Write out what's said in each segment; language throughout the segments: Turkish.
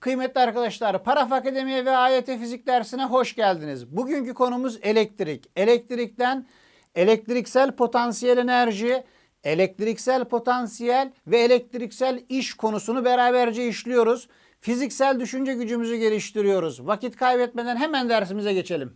Kıymetli arkadaşlar, Paraf Akademi'ye ve AYT Fizik dersine hoş geldiniz. Bugünkü konumuz elektrik. Elektrikten elektriksel potansiyel enerji, elektriksel potansiyel ve elektriksel iş konusunu beraberce işliyoruz. Fiziksel düşünce gücümüzü geliştiriyoruz. Vakit kaybetmeden hemen dersimize geçelim.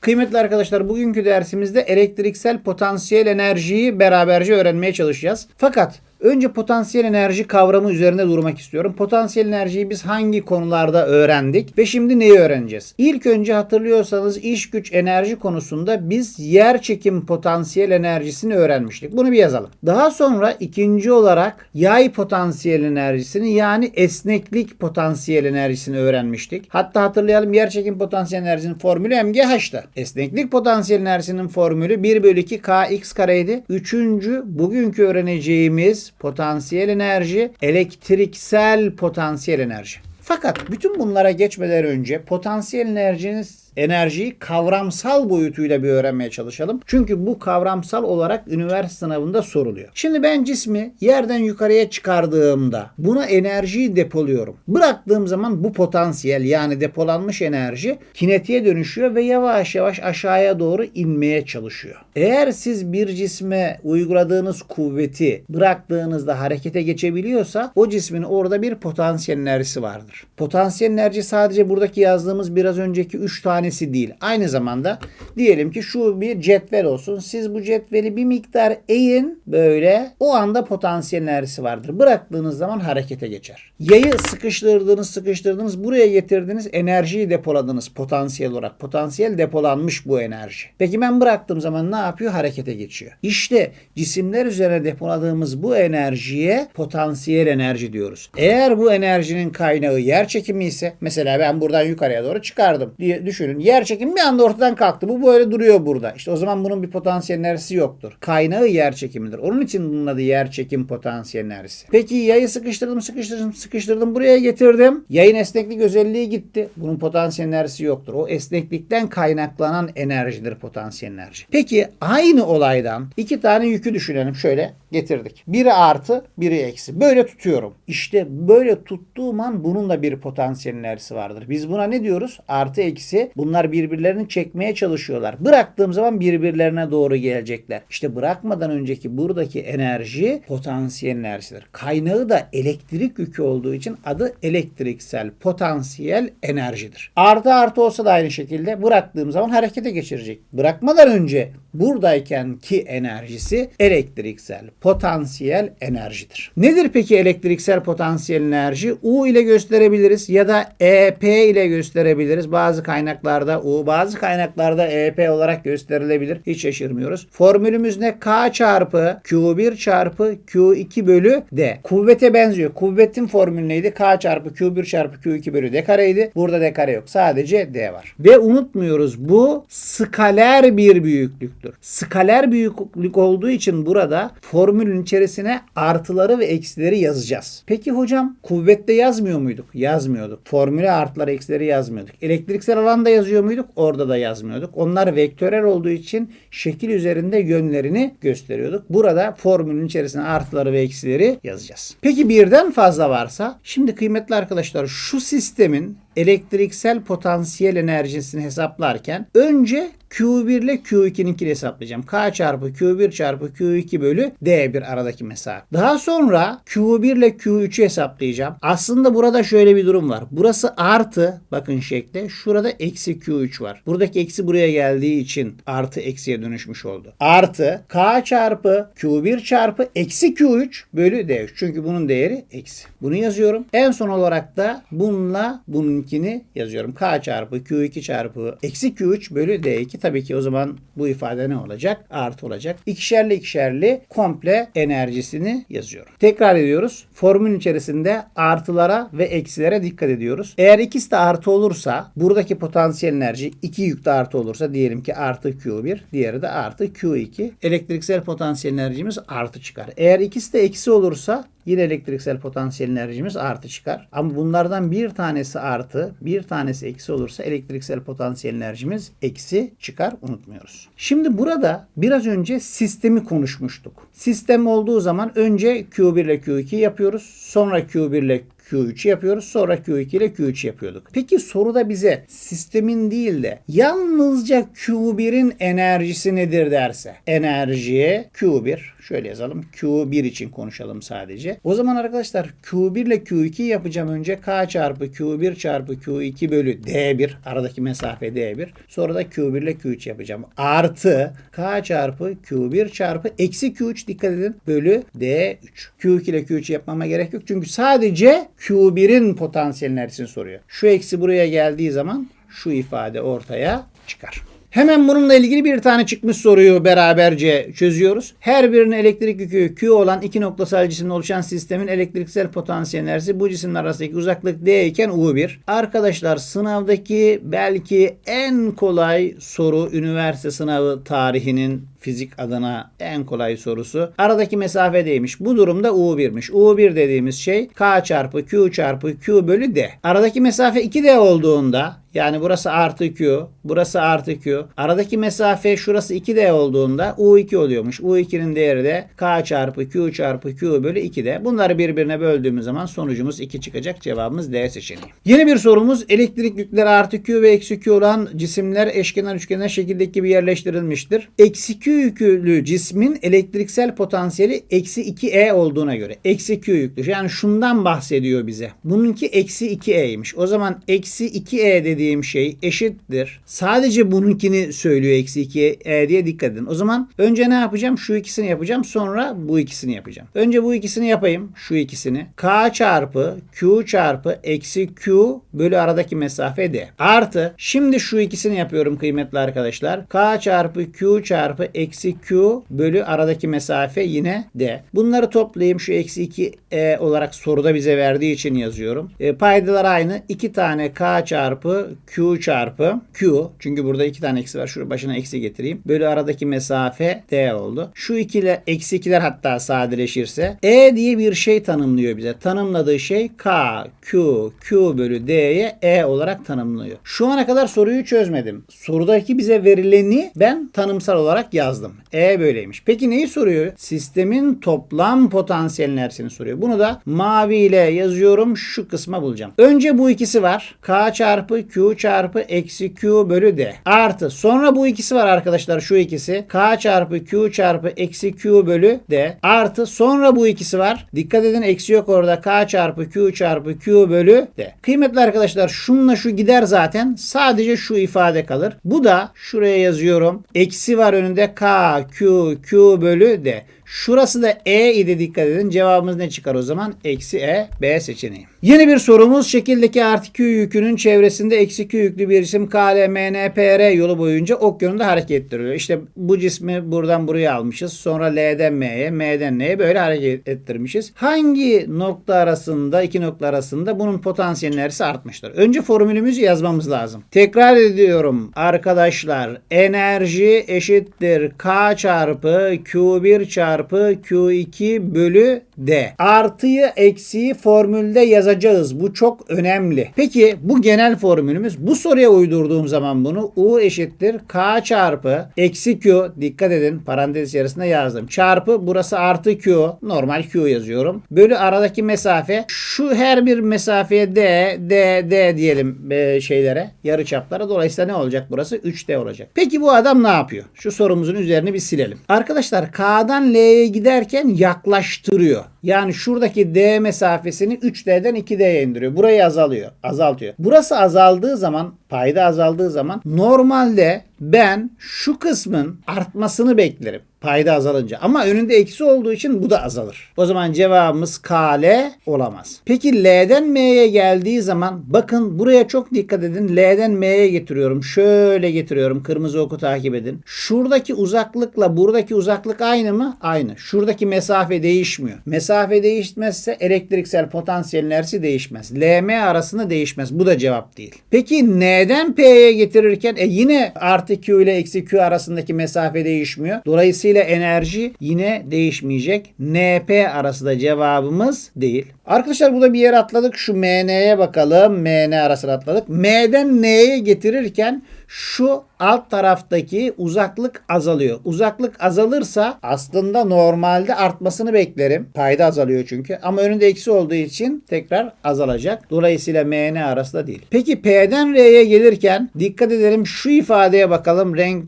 Kıymetli arkadaşlar bugünkü dersimizde elektriksel potansiyel enerjiyi beraberce öğrenmeye çalışacağız. Fakat önce potansiyel enerji kavramı üzerinde durmak istiyorum. Potansiyel enerjiyi biz hangi konularda öğrendik ve şimdi neyi öğreneceğiz? İlk önce hatırlıyorsanız iş güç enerji konusunda biz yer çekim potansiyel enerjisini öğrenmiştik. Bunu bir yazalım. Daha sonra ikinci olarak yay potansiyel enerjisini yani esneklik potansiyel enerjisini öğrenmiştik. Hatta hatırlayalım yer çekim potansiyel enerjisinin formülü MGH'ta. Esneklik potansiyel enerjisinin formülü 1 bölü 2 kx kareydi. Üçüncü bugünkü öğreneceğimiz potansiyel enerji elektriksel potansiyel enerji. Fakat bütün bunlara geçmeden önce potansiyel enerjinin enerjiyi kavramsal boyutuyla bir öğrenmeye çalışalım. Çünkü bu kavramsal olarak üniversite sınavında soruluyor. Şimdi ben cismi yerden yukarıya çıkardığımda buna enerjiyi depoluyorum. Bıraktığım zaman bu potansiyel yani depolanmış enerji kinetiğe dönüşüyor ve yavaş yavaş aşağıya doğru inmeye çalışıyor. Eğer siz bir cisme uyguladığınız kuvveti bıraktığınızda harekete geçebiliyorsa o cismin orada bir potansiyel enerjisi vardır. Potansiyel enerji sadece buradaki yazdığımız biraz önceki 3 tanesi değil. Aynı zamanda diyelim ki şu bir cetvel olsun. Siz bu cetveli bir miktar eğin böyle o anda potansiyel enerjisi vardır. Bıraktığınız zaman harekete geçer. Yayı sıkıştırdınız sıkıştırdınız buraya getirdiniz enerjiyi depoladınız potansiyel olarak. Potansiyel depolanmış bu enerji. Peki ben bıraktığım zaman ne yapıyor? Harekete geçiyor. İşte cisimler üzerine depoladığımız bu enerjiye potansiyel enerji diyoruz. Eğer bu enerjinin kaynağı yer çekimi ise mesela ben buradan yukarıya doğru çıkardım diye düşünün. Yer çekimi bir anda ortadan kalktı. Bu böyle duruyor burada. İşte o zaman bunun bir potansiyel enerjisi yoktur. Kaynağı yer çekimidir. Onun için bunun adı yer çekim potansiyel enerjisi. Peki yayı sıkıştırdım sıkıştırdım sıkıştırdım buraya getirdim. Yayın esneklik özelliği gitti. Bunun potansiyel enerjisi yoktur. O esneklikten kaynaklanan enerjidir potansiyel enerji. Peki aynı olaydan iki tane yükü düşünelim. Şöyle getirdik. Biri artı, biri eksi. Böyle tutuyorum. İşte böyle tuttuğum an bunun da bir potansiyel enerjisi vardır. Biz buna ne diyoruz? Artı eksi. Bunlar birbirlerini çekmeye çalışıyorlar. Bıraktığım zaman birbirlerine doğru gelecekler. İşte bırakmadan önceki buradaki enerji potansiyel enerjisidir. Kaynağı da elektrik yükü olduğu için adı elektriksel potansiyel enerjidir. Artı artı olsa da aynı şekilde bıraktığım zaman harekete geçirecek. Bırakmadan önce buradayken ki enerjisi elektriksel potansiyel enerjidir. Nedir peki elektriksel potansiyel enerji? U ile gösterebiliriz ya da EP ile gösterebiliriz. Bazı kaynaklarda U, bazı kaynaklarda EP olarak gösterilebilir. Hiç şaşırmıyoruz. Formülümüz ne? K çarpı Q1 çarpı Q2 bölü D. Kuvvete benziyor. Kuvvetin formülü neydi? K çarpı Q1 çarpı Q2 bölü D kareydi. Burada D kare yok. Sadece D var. Ve unutmuyoruz bu skaler bir büyüklüktür. Skaler büyüklük olduğu için burada formülün içerisine artıları ve eksileri yazacağız. Peki hocam kuvvette yazmıyor muyduk? Yazmıyorduk. Formüle artıları eksileri yazmıyorduk. Elektriksel alanda yazıyor muyduk? Orada da yazmıyorduk. Onlar vektörel olduğu için şekil üzerinde yönlerini gösteriyorduk. Burada formülün içerisine artıları ve eksileri yazacağız. Peki birden fazla varsa şimdi kıymetli arkadaşlar şu sistemin elektriksel potansiyel enerjisini hesaplarken önce Q1 ile Q2'ninkini hesaplayacağım. K çarpı Q1 çarpı Q2 bölü D1 aradaki mesafe. Daha sonra Q1 ile Q3'ü hesaplayacağım. Aslında burada şöyle bir durum var. Burası artı bakın şekli. Şurada eksi Q3 var. Buradaki eksi buraya geldiği için artı eksiye dönüşmüş oldu. Artı K çarpı Q1 çarpı eksi Q3 bölü D3. Çünkü bunun değeri eksi. Bunu yazıyorum. En son olarak da bununla bununkini yazıyorum. K çarpı Q2 çarpı eksi Q3 bölü D2 tabii ki o zaman bu ifade ne olacak? Artı olacak. İkişerli ikişerli komple enerjisini yazıyorum. Tekrar ediyoruz. Formülün içerisinde artılara ve eksilere dikkat ediyoruz. Eğer ikisi de artı olursa buradaki potansiyel enerji iki yükte artı olursa diyelim ki artı Q1 diğeri de artı Q2. Elektriksel potansiyel enerjimiz artı çıkar. Eğer ikisi de eksi olursa Yine elektriksel potansiyel enerjimiz artı çıkar. Ama bunlardan bir tanesi artı, bir tanesi eksi olursa elektriksel potansiyel enerjimiz eksi çıkar. Unutmuyoruz. Şimdi burada biraz önce sistemi konuşmuştuk. Sistem olduğu zaman önce Q1 ile Q2 yapıyoruz. Sonra Q1 ile Q3 yapıyoruz. Sonra Q2 ile Q3 yapıyorduk. Peki soruda bize sistemin değil de yalnızca Q1'in enerjisi nedir derse. Enerji Q1 şöyle yazalım. Q1 için konuşalım sadece. O zaman arkadaşlar Q1 ile Q2 yapacağım önce K çarpı Q1 çarpı Q2 bölü D1 aradaki mesafe D1. Sonra da Q1 ile Q3 yapacağım. Artı K çarpı Q1 çarpı eksi Q3 dikkat edin bölü D3. Q2 ile Q3 yapmama gerek yok. Çünkü sadece Q1'in potansiyel enerjisini soruyor. Şu eksi buraya geldiği zaman şu ifade ortaya çıkar. Hemen bununla ilgili bir tane çıkmış soruyu beraberce çözüyoruz. Her birinin elektrik yükü Q olan iki noktasal cisimle oluşan sistemin elektriksel potansiyel enerjisi bu cisimler arasındaki uzaklık D iken U1. Arkadaşlar sınavdaki belki en kolay soru üniversite sınavı tarihinin fizik adına en kolay sorusu. Aradaki mesafe değmiş. Bu durumda U1'miş. U1 dediğimiz şey K çarpı Q çarpı Q bölü D. Aradaki mesafe 2D olduğunda yani burası artı Q, burası artı Q. Aradaki mesafe şurası 2D olduğunda U2 oluyormuş. U2'nin değeri de K çarpı Q çarpı Q bölü 2D. Bunları birbirine böldüğümüz zaman sonucumuz 2 çıkacak. Cevabımız D seçeneği. Yeni bir sorumuz elektrik yükleri artı Q ve eksi Q olan cisimler eşkenar üçgener şekildeki gibi yerleştirilmiştir. Eksi Q yüklü cismin elektriksel potansiyeli eksi 2E olduğuna göre. Eksi Q yüklü. Yani şundan bahsediyor bize. Bununki eksi 2E'ymiş. O zaman eksi 2E dediğim şey eşittir. Sadece bununkini söylüyor eksi 2E diye dikkat edin. O zaman önce ne yapacağım? Şu ikisini yapacağım. Sonra bu ikisini yapacağım. Önce bu ikisini yapayım. Şu ikisini. K çarpı Q çarpı eksi Q bölü aradaki mesafe D. Artı şimdi şu ikisini yapıyorum kıymetli arkadaşlar. K çarpı Q çarpı eksi Q bölü aradaki mesafe yine D. Bunları toplayayım. Şu eksi 2 E olarak soruda bize verdiği için yazıyorum. E, paydalar aynı. 2 tane K çarpı Q çarpı Q. Çünkü burada 2 tane eksi var. Şuraya başına eksi getireyim. Bölü aradaki mesafe D oldu. Şu ikiler eksi ikiler hatta sadeleşirse E diye bir şey tanımlıyor bize. Tanımladığı şey K, Q, Q bölü D'ye E olarak tanımlıyor. Şu ana kadar soruyu çözmedim. Sorudaki bize verileni ben tanımsal olarak yazdım. E böyleymiş. Peki neyi soruyor? Sistemin toplam potansiyel enerjisini soruyor. Bunu da mavi ile yazıyorum. Şu kısma bulacağım. Önce bu ikisi var. K çarpı Q çarpı eksi Q bölü D. Artı. Sonra bu ikisi var arkadaşlar. Şu ikisi. K çarpı Q çarpı eksi Q bölü D. Artı. Sonra bu ikisi var. Dikkat edin eksi yok orada. K çarpı Q çarpı Q bölü D. Kıymetli arkadaşlar şununla şu gider zaten. Sadece şu ifade kalır. Bu da şuraya yazıyorum. Eksi var önünde K, Q, Q bölü D. Şurası da E idi dikkat edin. Cevabımız ne çıkar o zaman? Eksi E, B seçeneği. Yeni bir sorumuz. Şekildeki artı Q yükünün çevresinde eksi Q yüklü bir cisim K, L, M, N, P, R yolu boyunca ok yönünde hareket ettiriyor. İşte bu cismi buradan buraya almışız. Sonra L'den M'ye, M'den N'ye böyle hareket ettirmişiz. Hangi nokta arasında, iki nokta arasında bunun potansiyel enerjisi artmıştır? Önce formülümüzü yazmamız lazım. Tekrar ediyorum arkadaşlar. Enerji eşittir K çarpı Q1 çarpı çarpı Q2 bölü D. Artıyı eksiği formülde yazacağız. Bu çok önemli. Peki bu genel formülümüz. Bu soruya uydurduğum zaman bunu U eşittir K çarpı eksi Q. Dikkat edin parantez içerisinde yazdım. Çarpı burası artı Q. Normal Q yazıyorum. Bölü aradaki mesafe. Şu her bir mesafeye D, D, D diyelim e, şeylere. Yarı çaplara. Dolayısıyla ne olacak burası? 3D olacak. Peki bu adam ne yapıyor? Şu sorumuzun üzerini bir silelim. Arkadaşlar K'dan L'ye giderken yaklaştırıyor. Yani şuradaki D mesafesini 3D'den 2D'ye indiriyor. Burayı azalıyor. Azaltıyor. Burası azaldığı zaman payda azaldığı zaman normalde ben şu kısmın artmasını beklerim. Payda azalınca. Ama önünde eksi olduğu için bu da azalır. O zaman cevabımız KL olamaz. Peki L'den M'ye geldiği zaman bakın buraya çok dikkat edin. L'den M'ye getiriyorum. Şöyle getiriyorum. Kırmızı oku takip edin. Şuradaki uzaklıkla buradaki uzaklık aynı mı? Aynı. Şuradaki mesafe değişmiyor. Mesafe değişmezse elektriksel potansiyel enerjisi değişmez. LM arasında değişmez. Bu da cevap değil. Peki N'den P'ye getirirken e yine artı Q ile eksi Q arasındaki mesafe değişmiyor. Dolayısıyla Dolayısıyla enerji yine değişmeyecek. NP arası da cevabımız değil. Arkadaşlar burada bir yer atladık. Şu MN'ye bakalım. MN arasını atladık. M'den N'ye getirirken şu alt taraftaki uzaklık azalıyor. Uzaklık azalırsa aslında normalde artmasını beklerim. Payda azalıyor çünkü. Ama önünde eksi olduğu için tekrar azalacak. Dolayısıyla MN arası da değil. Peki P'den R'ye gelirken dikkat edelim şu ifadeye bakalım. Renk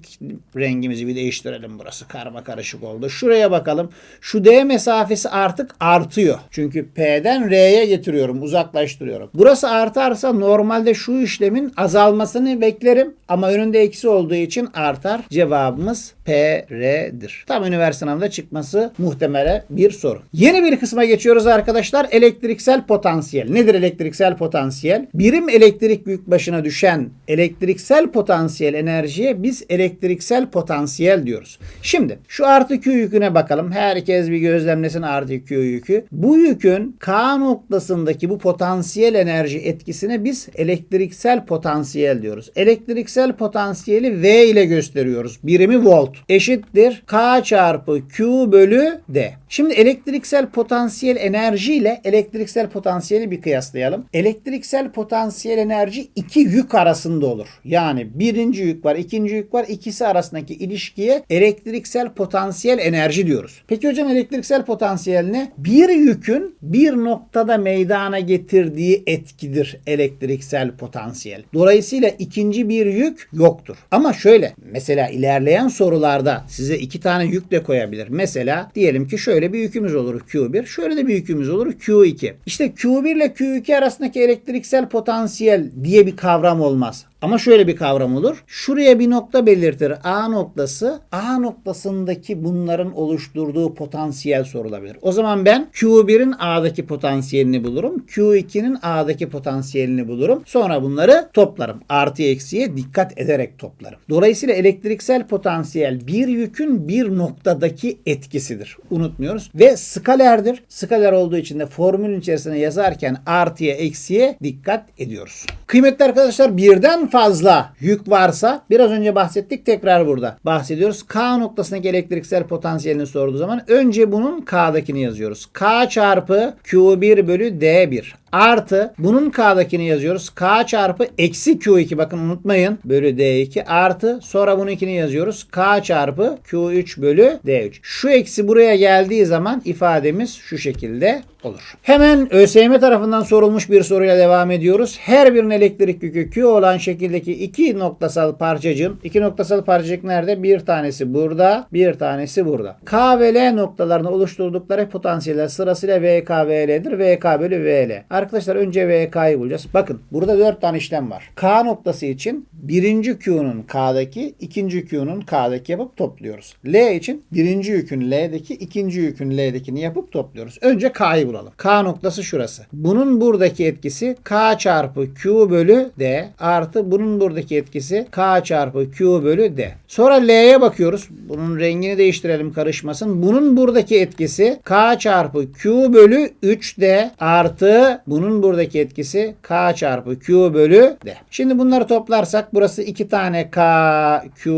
rengimizi bir değiştirelim burası. Karma karışık oldu. Şuraya bakalım. Şu D mesafesi artık artıyor. Çünkü P'den R'ye getiriyorum. Uzaklaştırıyorum. Burası artarsa normalde şu işlemin azalmasını beklerim. Ama önünde eksi olduğu için artar. Cevabımız PR'dir. Tam üniversite sınavında çıkması muhtemele bir soru. Yeni bir kısma geçiyoruz arkadaşlar. Elektriksel potansiyel. Nedir elektriksel potansiyel? Birim elektrik yük başına düşen elektriksel potansiyel enerjiye biz elektriksel potansiyel diyoruz. Şimdi şu artı Q yüküne bakalım. Herkes bir gözlemlesin artı Q yükü. Bu yükün K noktasındaki bu potansiyel enerji etkisine biz elektriksel potansiyel diyoruz. Elektriksel potansiyeli V ile gösteriyoruz. Birimi volt. Eşittir K çarpı Q bölü D. Şimdi elektriksel potansiyel enerji ile elektriksel potansiyeli bir kıyaslayalım. Elektriksel potansiyel enerji iki yük arasında olur. Yani birinci yük var, ikinci yük var. İkisi arasındaki ilişkiye elektriksel potansiyel enerji diyoruz. Peki hocam elektriksel potansiyel ne? Bir yükün bir noktada meydana getirdiği etkidir elektriksel potansiyel. Dolayısıyla ikinci bir yük yoktur. Ama şöyle mesela ilerleyen sorularda size iki tane yük de koyabilir. Mesela diyelim ki şöyle bir yükümüz olur Q1. Şöyle de bir yükümüz olur Q2. İşte Q1 ile Q2 arasındaki elektriksel potansiyel diye bir kavram olmaz. Ama şöyle bir kavram olur. Şuraya bir nokta belirtir. A noktası. A noktasındaki bunların oluşturduğu potansiyel sorulabilir. O zaman ben Q1'in A'daki potansiyelini bulurum. Q2'nin A'daki potansiyelini bulurum. Sonra bunları toplarım. Artı eksiye dikkat ederek toplarım. Dolayısıyla elektriksel potansiyel bir yükün bir noktadaki etkisidir. Unutmuyoruz. Ve skalerdir. Skaler olduğu için de formülün içerisine yazarken artıya eksiye dikkat ediyoruz. Kıymetli arkadaşlar birden fazla yük varsa biraz önce bahsettik tekrar burada bahsediyoruz. K noktasındaki elektriksel potansiyelini sorduğu zaman önce bunun K'dakini yazıyoruz. K çarpı Q1 bölü D1 artı bunun K'dakini yazıyoruz. K çarpı eksi Q2 bakın unutmayın bölü D2 artı sonra bunun ikini yazıyoruz. K çarpı Q3 bölü D3. Şu eksi buraya geldiği zaman ifademiz şu şekilde olur. Hemen ÖSYM tarafından sorulmuş bir soruyla devam ediyoruz. Her birinin elektrik yükü Q olan şekildeki iki noktasal parçacığın iki noktasal parçacık nerede? Bir tanesi burada, bir tanesi burada. K ve L noktalarını oluşturdukları potansiyeller sırasıyla VK ve L'dir. VK bölü VL. Arkadaşlar önce VK'yı bulacağız. Bakın burada dört tane işlem var. K noktası için birinci Q'nun K'daki, ikinci Q'nun K'daki yapıp topluyoruz. L için birinci yükün L'deki, ikinci yükün L'dekini yapıp topluyoruz. Önce K'yı bulalım. K noktası şurası. Bunun buradaki etkisi K çarpı Q bölü D artı bunun buradaki etkisi K çarpı Q bölü D. Sonra L'ye bakıyoruz. Bunun rengini değiştirelim karışmasın. Bunun buradaki etkisi K çarpı Q bölü 3D artı bunun buradaki etkisi K çarpı Q bölü D. Şimdi bunları toplarsak burası 2 tane K Q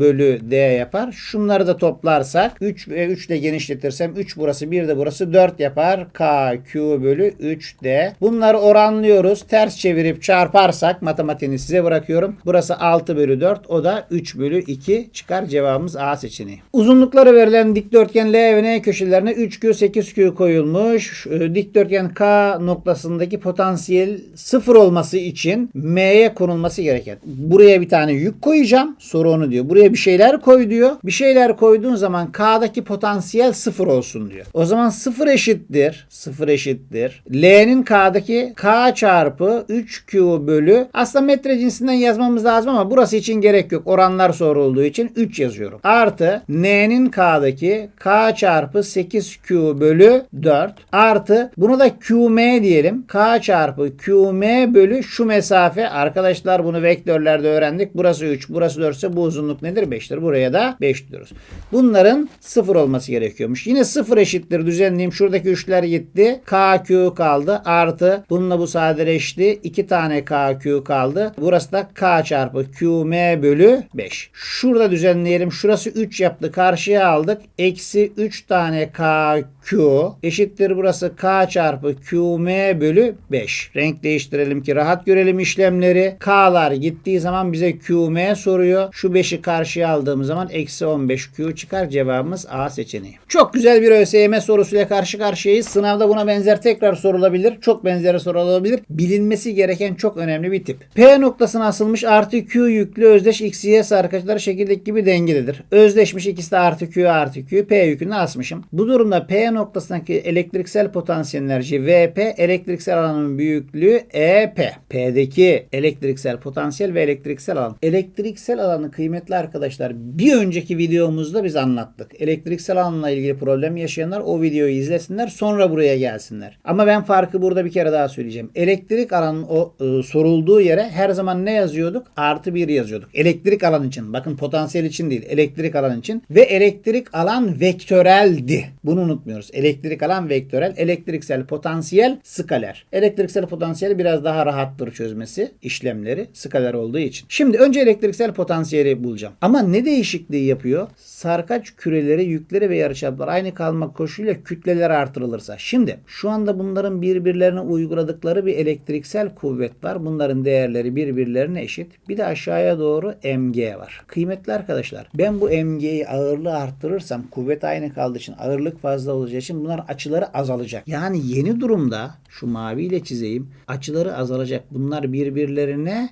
bölü D yapar. Şunları da toplarsak 3 ve 3 ile genişletirsem 3 burası 1 de burası 4 yapar. K Q bölü 3D. Bunları oranlıyoruz. Ters çevirip çarparsak matematiğini size bırakıyorum. Burası 6 bölü 4. O da 3 bölü 2 çıkar. Cevabımız A seçeneği. Uzunlukları verilen dikdörtgen L ve N köşelerine 3Q 8Q koyulmuş. Dikdörtgen K noktasındaki potansiyel sıfır olması için M'ye konulması gereken. Buraya bir tane yük koyacağım. Soru onu diyor. Buraya bir şeyler koy diyor. Bir şeyler koyduğun zaman K'daki potansiyel sıfır olsun diyor. O zaman sıfır eşittir. Sıfır eşittir. L'nin K'daki K çarpı 3Q bölü aslında metre cinsinden yazmamız lazım ama burası için gerek yok. Oranlar sorulduğu için 3 yazıyorum. Artı N'nin K'daki K çarpı 8Q bölü 4 artı bunu da QM diyelim. K çarpı QM bölü şu mesafe arkadaşlar bunu vektörler derslerlerde öğrendik. Burası 3, burası 4 ise bu uzunluk nedir? 5'tir. Buraya da 5 diyoruz. Bunların 0 olması gerekiyormuş. Yine 0 eşittir düzenleyeyim. Şuradaki 3'ler gitti. KQ kaldı. Artı bununla bu sadeleşti. 2 tane KQ kaldı. Burası da K çarpı QM bölü 5. Şurada düzenleyelim. Şurası 3 yaptı. Karşıya aldık. Eksi 3 tane KQ eşittir burası K çarpı QM bölü 5. Renk değiştirelim ki rahat görelim işlemleri. K'lar gittiği zaman bize QM soruyor. Şu 5'i karşıya aldığımız zaman eksi 15Q çıkar. Cevabımız A seçeneği. Çok güzel bir ÖSYM sorusuyla karşı karşıyayız. Sınavda buna benzer tekrar sorulabilir. Çok benzeri sorulabilir. Bilinmesi gereken çok önemli bir tip. P noktasına asılmış artı Q yüklü özdeş X, Y sarkaçları şekildeki gibi dengelidir. Özdeşmiş ikisi de artı Q artı Q. P yükünü asmışım. Bu durumda P noktasındaki elektriksel potansiyel enerji VP elektriksel alanın büyüklüğü EP. P'deki elektriksel potansiyel ve elektriksel alan. Elektriksel alanı kıymetli arkadaşlar bir önceki videomuzda biz anlattık. Elektriksel alanla ilgili problem yaşayanlar o videoyu izlesinler sonra buraya gelsinler. Ama ben farkı burada bir kere daha söyleyeceğim. Elektrik alanın o e, sorulduğu yere her zaman ne yazıyorduk? Artı bir yazıyorduk. Elektrik alan için. Bakın potansiyel için değil. Elektrik alan için. Ve elektrik alan vektöreldi. Bunu unutmuyoruz. Elektrik alan vektörel. Elektriksel potansiyel skaler. Elektriksel potansiyel biraz daha rahattır çözmesi işlemleri skaler olduğu için. Şimdi önce elektriksel potansiyeli bulacağım. Ama ne değişikliği yapıyor? Sarkaç küreleri, yükleri ve yarıçaplar aynı kalmak koşuluyla kütleler artırılırsa. Şimdi şu anda bunların birbirlerine uyguladıkları bir elektriksel kuvvet var. Bunların değerleri birbirlerine eşit. Bir de aşağıya doğru mg var. Kıymetli arkadaşlar ben bu mg'yi ağırlığı arttırırsam kuvvet aynı kaldığı için ağırlık fazla olacağı için bunların açıları azalacak. Yani yeni durumda şu maviyle çizeyim. Açıları azalacak. Bunlar birbirlerine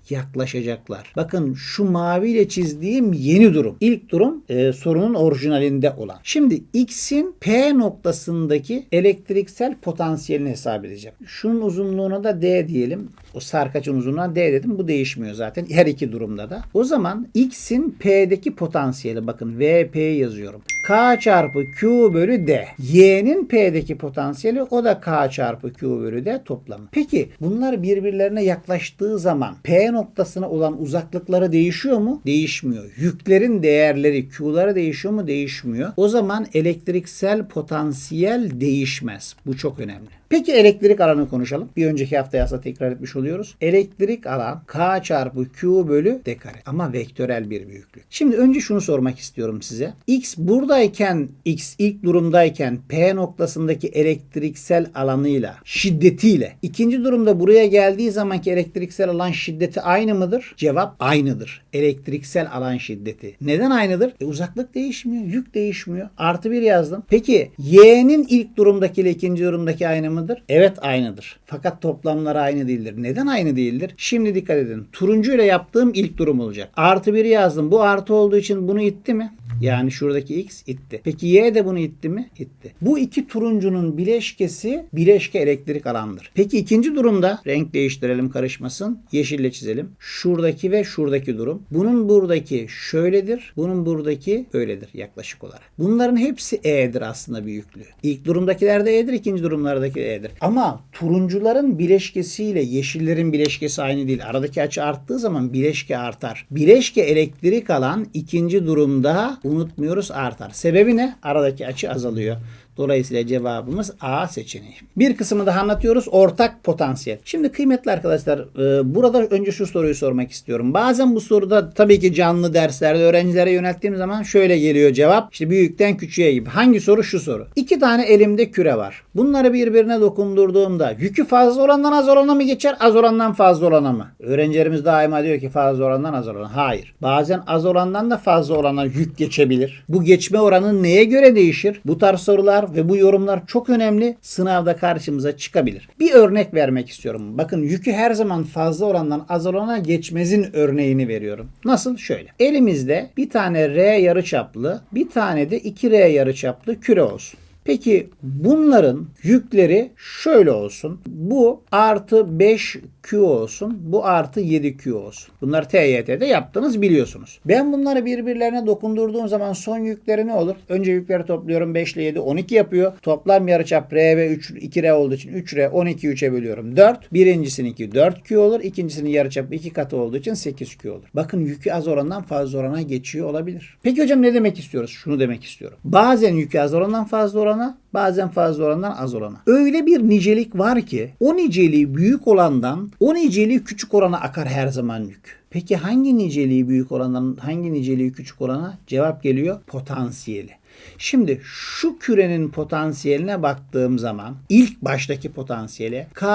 yaklaşacaklar. Bakın şu maviyle çizdiğim yeni durum. İlk durum e, sorunun orijinalinde olan. Şimdi X'in P noktasındaki elektriksel potansiyelini hesap edeceğim. Şunun uzunluğuna da D diyelim. O sarkaçın uzunluğuna D dedim. Bu değişmiyor zaten. Her iki durumda da. O zaman X'in P'deki potansiyeli bakın VP yazıyorum. K çarpı Q bölü D. Y'nin P'deki potansiyeli o da K çarpı Q bölü D toplamı. Peki bunlar birbirlerine yaklaştığı zaman P noktasına olan uzaklıkları değişiyor mu? Değişmiyor. Yüklerin değerleri Q'ları değişiyor mu? Değişmiyor. O zaman elektriksel potansiyel değişmez. Bu çok önemli. Peki elektrik alanı konuşalım. Bir önceki hafta aslında tekrar etmiş oluyoruz. Elektrik alan K çarpı Q bölü D kare. Ama vektörel bir büyüklük. Şimdi önce şunu sormak istiyorum size. X buradayken, X ilk durumdayken P noktasındaki elektriksel alanıyla, şiddetiyle. ikinci durumda buraya geldiği zamanki elektriksel alan şiddeti aynı mıdır? Cevap aynıdır. Elektriksel alan şiddeti. Neden aynıdır? E, uzaklık değişmiyor, yük değişmiyor. Artı bir yazdım. Peki Y'nin ilk durumdaki ile ikinci durumdaki aynı mıdır? Evet aynıdır. Fakat toplamları aynı değildir. Neden aynı değildir? Şimdi dikkat edin. Turuncu ile yaptığım ilk durum olacak. Artı bir yazdım. Bu artı olduğu için bunu itti mi? Yani şuradaki x itti. Peki y de bunu itti mi? İtti. Bu iki turuncunun bileşkesi bileşke elektrik alandır. Peki ikinci durumda renk değiştirelim karışmasın. Yeşille çizelim. Şuradaki ve şuradaki durum. Bunun buradaki şöyledir. Bunun buradaki böyledir yaklaşık olarak. Bunların hepsi e'dir aslında büyüklüğü. İlk durumdakiler de e'dir. ikinci durumlardaki e'dir. Ama turuncuların bileşkesiyle yeşillerin bileşkesi aynı değil. Aradaki açı arttığı zaman bileşke artar. Bileşke elektrik alan ikinci durumda unutmuyoruz artar. Sebebi ne? Aradaki açı azalıyor. Dolayısıyla cevabımız A seçeneği. Bir kısmını daha anlatıyoruz. Ortak potansiyel. Şimdi kıymetli arkadaşlar e, burada önce şu soruyu sormak istiyorum. Bazen bu soruda tabii ki canlı derslerde öğrencilere yönelttiğim zaman şöyle geliyor cevap. İşte büyükten küçüğe gibi. Hangi soru? Şu soru. İki tane elimde küre var. Bunları birbirine dokundurduğumda yükü fazla olandan az olana mı geçer? Az olandan fazla olana mı? Öğrencilerimiz daima diyor ki fazla olandan az olana. Hayır. Bazen az olandan da fazla olana yük geçebilir. Bu geçme oranı neye göre değişir? Bu tarz sorular ve bu yorumlar çok önemli. Sınavda karşımıza çıkabilir. Bir örnek vermek istiyorum. Bakın yükü her zaman fazla olandan az olana geçmezin örneğini veriyorum. Nasıl? Şöyle. Elimizde bir tane R yarıçaplı, bir tane de 2R yarıçaplı küre olsun. Peki bunların yükleri şöyle olsun. Bu artı 5Q olsun. Bu artı 7Q olsun. Bunları TYT'de yaptınız biliyorsunuz. Ben bunları birbirlerine dokundurduğum zaman son yükleri ne olur? Önce yükleri topluyorum. 5 ile 7 12 yapıyor. Toplam yarıçap R ve 3 2R olduğu için 3R 12 3'e bölüyorum 4. Birincisininki 4Q olur. İkincisinin yarıçapı 2 katı olduğu için 8Q olur. Bakın yükü az orandan fazla orana geçiyor olabilir. Peki hocam ne demek istiyoruz? Şunu demek istiyorum. Bazen yükü az orandan fazla orana, bazen fazla orandan az orana. Öyle bir nicelik var ki o niceliği büyük olandan o niceliği küçük orana akar her zaman yük. Peki hangi niceliği büyük olandan hangi niceliği küçük olana? Cevap geliyor potansiyeli. Şimdi şu kürenin potansiyeline baktığım zaman ilk baştaki potansiyele K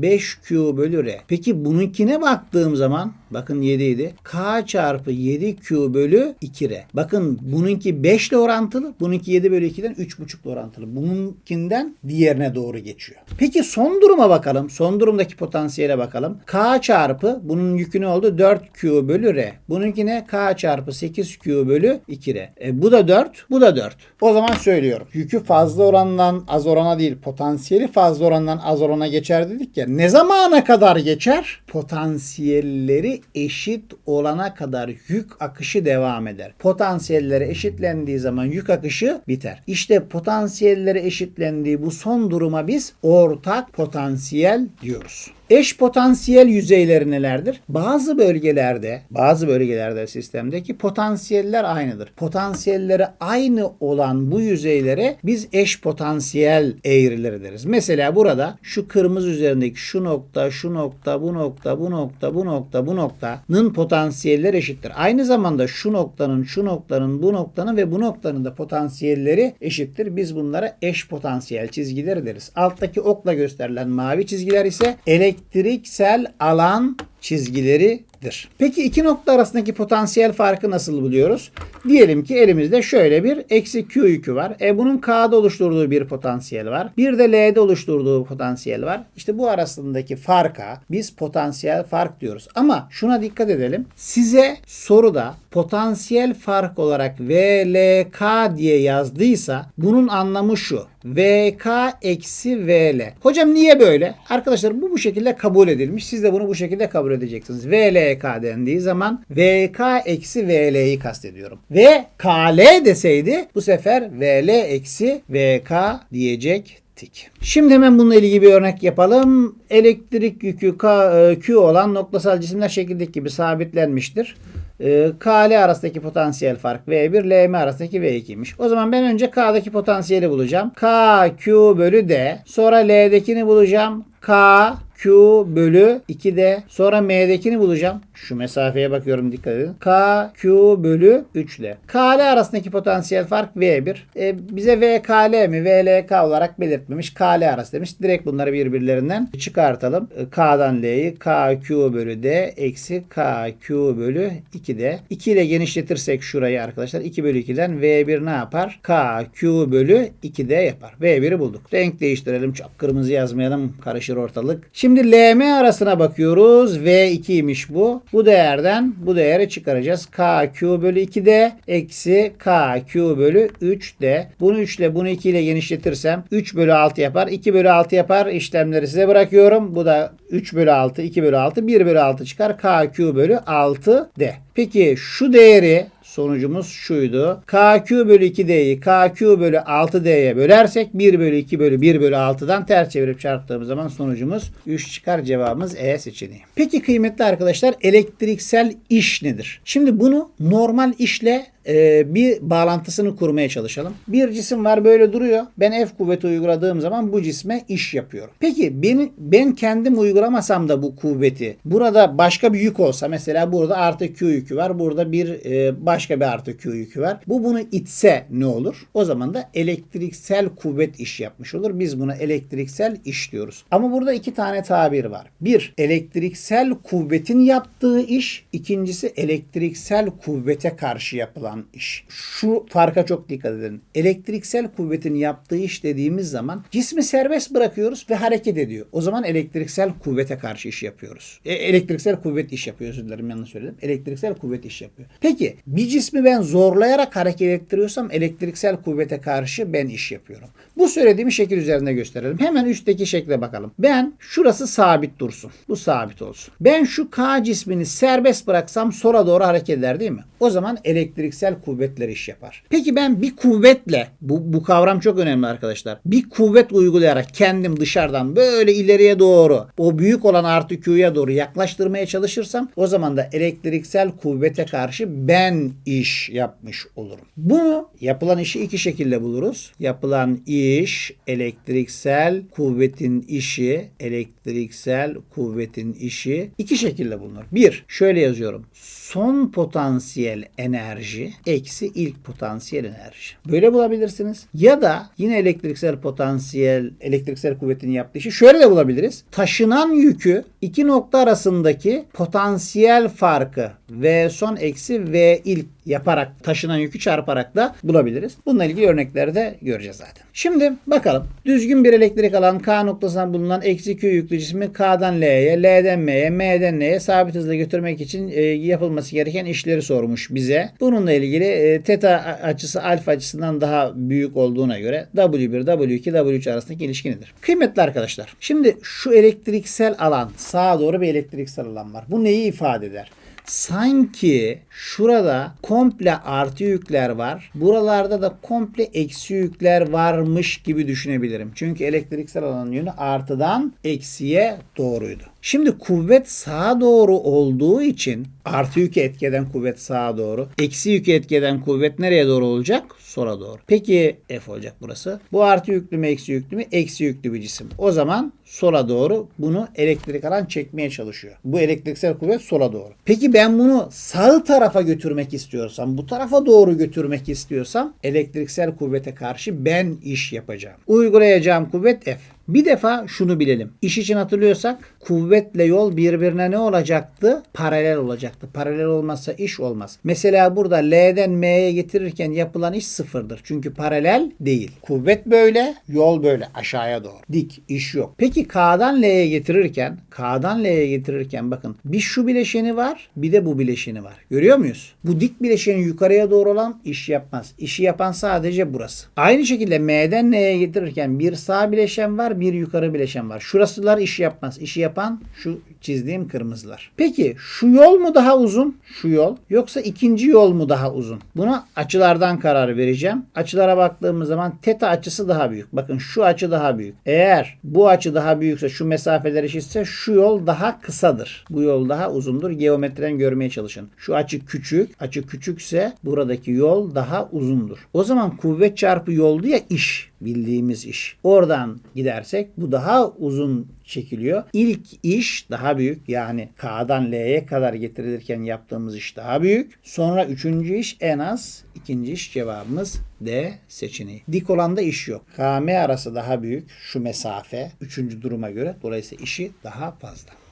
5Q bölü R. Peki bununkine baktığım zaman bakın 7 idi. K çarpı 7Q bölü 2R. Bakın bununki 5 ile orantılı. Bununki 7 bölü 2'den 3,5 ile orantılı. Bununkinden diğerine doğru geçiyor. Peki son duruma bakalım. Son durumdaki potansiyele bakalım. K çarpı bunun yükü ne oldu? 4Q bölü R. Bununkine K çarpı 8Q bölü 2R. E, bu da 4. Bu da 4. O zaman söylüyorum. Yükü fazla orandan az orana değil potansiyeli fazla orandan az orana geçer dedik ya. Ne zamana kadar geçer? Potansiyelleri eşit olana kadar yük akışı devam eder. Potansiyelleri eşitlendiği zaman yük akışı biter. İşte potansiyelleri eşitlendiği bu son duruma biz ortak potansiyel diyoruz. Eş potansiyel yüzeyleri nelerdir? Bazı bölgelerde, bazı bölgelerde sistemdeki potansiyeller aynıdır. Potansiyelleri aynı olan bu yüzeylere biz eş potansiyel eğrileri deriz. Mesela burada şu kırmızı üzerindeki şu nokta, şu nokta, bu nokta, bu nokta, bu nokta, bu noktanın potansiyeller eşittir. Aynı zamanda şu noktanın, şu noktanın, bu noktanın ve bu noktanın da potansiyelleri eşittir. Biz bunlara eş potansiyel çizgileri deriz. Alttaki okla gösterilen mavi çizgiler ise elektriksel alan çizgileridir. Peki iki nokta arasındaki potansiyel farkı nasıl buluyoruz? Diyelim ki elimizde şöyle bir eksi Q yükü var. E bunun K'da oluşturduğu bir potansiyel var. Bir de L'de oluşturduğu potansiyel var. İşte bu arasındaki farka biz potansiyel fark diyoruz. Ama şuna dikkat edelim. Size soruda potansiyel fark olarak VLK diye yazdıysa bunun anlamı şu. VK eksi VL. Hocam niye böyle? Arkadaşlar bu bu şekilde kabul edilmiş. Siz de bunu bu şekilde kabul edeceksiniz. VLK dendiği zaman VK eksi VL'yi kastediyorum. Ve KL deseydi bu sefer VL eksi VK diyecektik. Şimdi hemen bununla ilgili bir örnek yapalım. Elektrik yükü K, e, Q olan noktasal cisimler şekildeki gibi sabitlenmiştir. E, KL arasındaki potansiyel fark V1, LM arasındaki V2'ymiş. O zaman ben önce K'daki potansiyeli bulacağım. K, Q bölü D. Sonra L'dekini bulacağım. K, Q bölü 2D. Sonra M'dekini bulacağım. Şu mesafeye bakıyorum dikkat edin. K, Q bölü 3D. KL arasındaki potansiyel fark V1. E, bize VKL mi VLK olarak belirtmemiş. KL arası demiş. Direkt bunları birbirlerinden çıkartalım. E, K'dan L'yi KQ bölü D eksi KQ bölü 2D. 2 ile genişletirsek şurayı arkadaşlar 2 bölü 2'den V1 ne yapar? KQ bölü 2D yapar. V1'i bulduk. Renk değiştirelim. Çok kırmızı yazmayalım. Karışır ortalık. Şimdi LM arasına bakıyoruz. V2'ymiş bu. Bu değerden bu değeri çıkaracağız. KQ bölü 2D eksi KQ bölü 3D. Bunu 3 ile bunu 2 ile genişletirsem 3 bölü 6 yapar. 2 bölü 6 yapar. İşlemleri size bırakıyorum. Bu da 3 bölü 6, 2 bölü 6, 1 bölü 6 çıkar. KQ bölü 6D. Peki şu değeri sonucumuz şuydu. KQ bölü 2D'yi KQ bölü 6D'ye bölersek 1 bölü 2 bölü 1 bölü 6'dan ters çevirip çarptığımız zaman sonucumuz 3 çıkar. Cevabımız E seçeneği. Peki kıymetli arkadaşlar elektriksel iş nedir? Şimdi bunu normal işle e, bir bağlantısını kurmaya çalışalım. Bir cisim var böyle duruyor. Ben F kuvveti uyguladığım zaman bu cisme iş yapıyorum. Peki ben, ben kendim uygulamasam da bu kuvveti burada başka bir yük olsa mesela burada artı Q yükü var. Burada bir e, başka bir artı Q yükü var. Bu bunu itse ne olur? O zaman da elektriksel kuvvet iş yapmış olur. Biz buna elektriksel iş diyoruz. Ama burada iki tane tabir var. Bir, elektriksel kuvvetin yaptığı iş. ikincisi elektriksel kuvvete karşı yapılan yapılan iş. Şu farka çok dikkat edin. Elektriksel kuvvetin yaptığı iş dediğimiz zaman cismi serbest bırakıyoruz ve hareket ediyor. O zaman elektriksel kuvvete karşı iş yapıyoruz. E, elektriksel kuvvet iş yapıyor. Özür dilerim yanlış söyledim. Elektriksel kuvvet iş yapıyor. Peki bir cismi ben zorlayarak hareket ettiriyorsam elektriksel kuvvete karşı ben iş yapıyorum. Bu söylediğimi şekil üzerinde gösterelim. Hemen üstteki şekle bakalım. Ben şurası sabit dursun. Bu sabit olsun. Ben şu K cismini serbest bıraksam sola doğru hareket eder değil mi? O zaman elektriksel kuvvetler iş yapar. Peki ben bir kuvvetle bu, bu kavram çok önemli arkadaşlar. Bir kuvvet uygulayarak kendim dışarıdan böyle ileriye doğru o büyük olan artı Q'ya doğru yaklaştırmaya çalışırsam o zaman da elektriksel kuvvete karşı ben iş yapmış olurum. Bunu yapılan işi iki şekilde buluruz. Yapılan iş elektriksel kuvvetin işi elektriksel kuvvetin işi iki şekilde bulunur. Bir şöyle yazıyorum. Son potansiyel enerji eksi ilk potansiyel enerji. Böyle bulabilirsiniz. Ya da yine elektriksel potansiyel elektriksel kuvvetin yaptığı işi şöyle de bulabiliriz. Taşınan yükü iki nokta arasındaki potansiyel farkı V son eksi V ilk yaparak taşınan yükü çarparak da bulabiliriz. Bununla ilgili örnekleri de göreceğiz zaten. Şimdi bakalım. Düzgün bir elektrik alan K noktasına bulunan eksi Q yüklü cismi K'dan L'ye, L'den M'ye, M'den N'ye sabit hızla götürmek için e, yapılması gereken işleri sormuş bize. Bununla ilgili e, teta açısı alfa açısından daha büyük olduğuna göre W1, W2, W3 arasındaki ilişki nedir? Kıymetli arkadaşlar. Şimdi şu elektriksel alan sağa doğru bir elektriksel alan var. Bu neyi ifade eder? Sanki şurada komple artı yükler var. Buralarda da komple eksi yükler varmış gibi düşünebilirim. Çünkü elektriksel alanın yönü artıdan eksiye doğruydu. Şimdi kuvvet sağa doğru olduğu için artı yükü etkeden kuvvet sağa doğru. Eksi yükü etkeden kuvvet nereye doğru olacak? Sola doğru. Peki F olacak burası. Bu artı yüklü mü eksi yüklü mü? Eksi yüklü bir cisim. O zaman sola doğru bunu elektrik alan çekmeye çalışıyor. Bu elektriksel kuvvet sola doğru. Peki ben bunu sağ tarafa götürmek istiyorsam, bu tarafa doğru götürmek istiyorsam elektriksel kuvvete karşı ben iş yapacağım. Uygulayacağım kuvvet F. Bir defa şunu bilelim. İş için hatırlıyorsak kuvvetle yol birbirine ne olacaktı? Paralel olacaktı. Paralel olmazsa iş olmaz. Mesela burada L'den M'ye getirirken yapılan iş sıfırdır. Çünkü paralel değil. Kuvvet böyle, yol böyle aşağıya doğru. Dik, iş yok. Peki K'dan L'ye getirirken, K'dan L'ye getirirken bakın bir şu bileşeni var, bir de bu bileşeni var. Görüyor muyuz? Bu dik bileşeni yukarıya doğru olan iş yapmaz. İşi yapan sadece burası. Aynı şekilde M'den N'ye getirirken bir sağ bileşen bir yukarı bileşen var. Şurasılar iş yapmaz. İşi yapan şu çizdiğim kırmızılar. Peki şu yol mu daha uzun? Şu yol. Yoksa ikinci yol mu daha uzun? Buna açılardan karar vereceğim. Açılara baktığımız zaman teta açısı daha büyük. Bakın şu açı daha büyük. Eğer bu açı daha büyükse şu mesafeler eşitse şu yol daha kısadır. Bu yol daha uzundur. Geometriden görmeye çalışın. Şu açı küçük. Açı küçükse buradaki yol daha uzundur. O zaman kuvvet çarpı yoldu ya iş bildiğimiz iş. Oradan gidersek bu daha uzun çekiliyor. İlk iş daha büyük. Yani K'dan L'ye kadar getirilirken yaptığımız iş daha büyük. Sonra üçüncü iş en az. ikinci iş cevabımız D seçeneği. Dik olanda iş yok. KM arası daha büyük. Şu mesafe. Üçüncü duruma göre. Dolayısıyla işi daha fazla.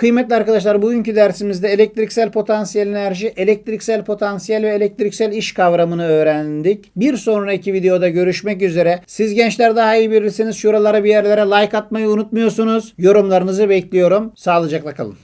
Kıymetli arkadaşlar bugünkü dersimizde elektriksel potansiyel enerji, elektriksel potansiyel ve elektriksel iş kavramını öğrendik. Bir sonraki videoda görüşmek üzere. Siz gençler daha iyi bilirsiniz. Şuralara bir yerlere like atmayı unutmuyorsunuz. Yorumlarınızı bekliyorum. Sağlıcakla kalın.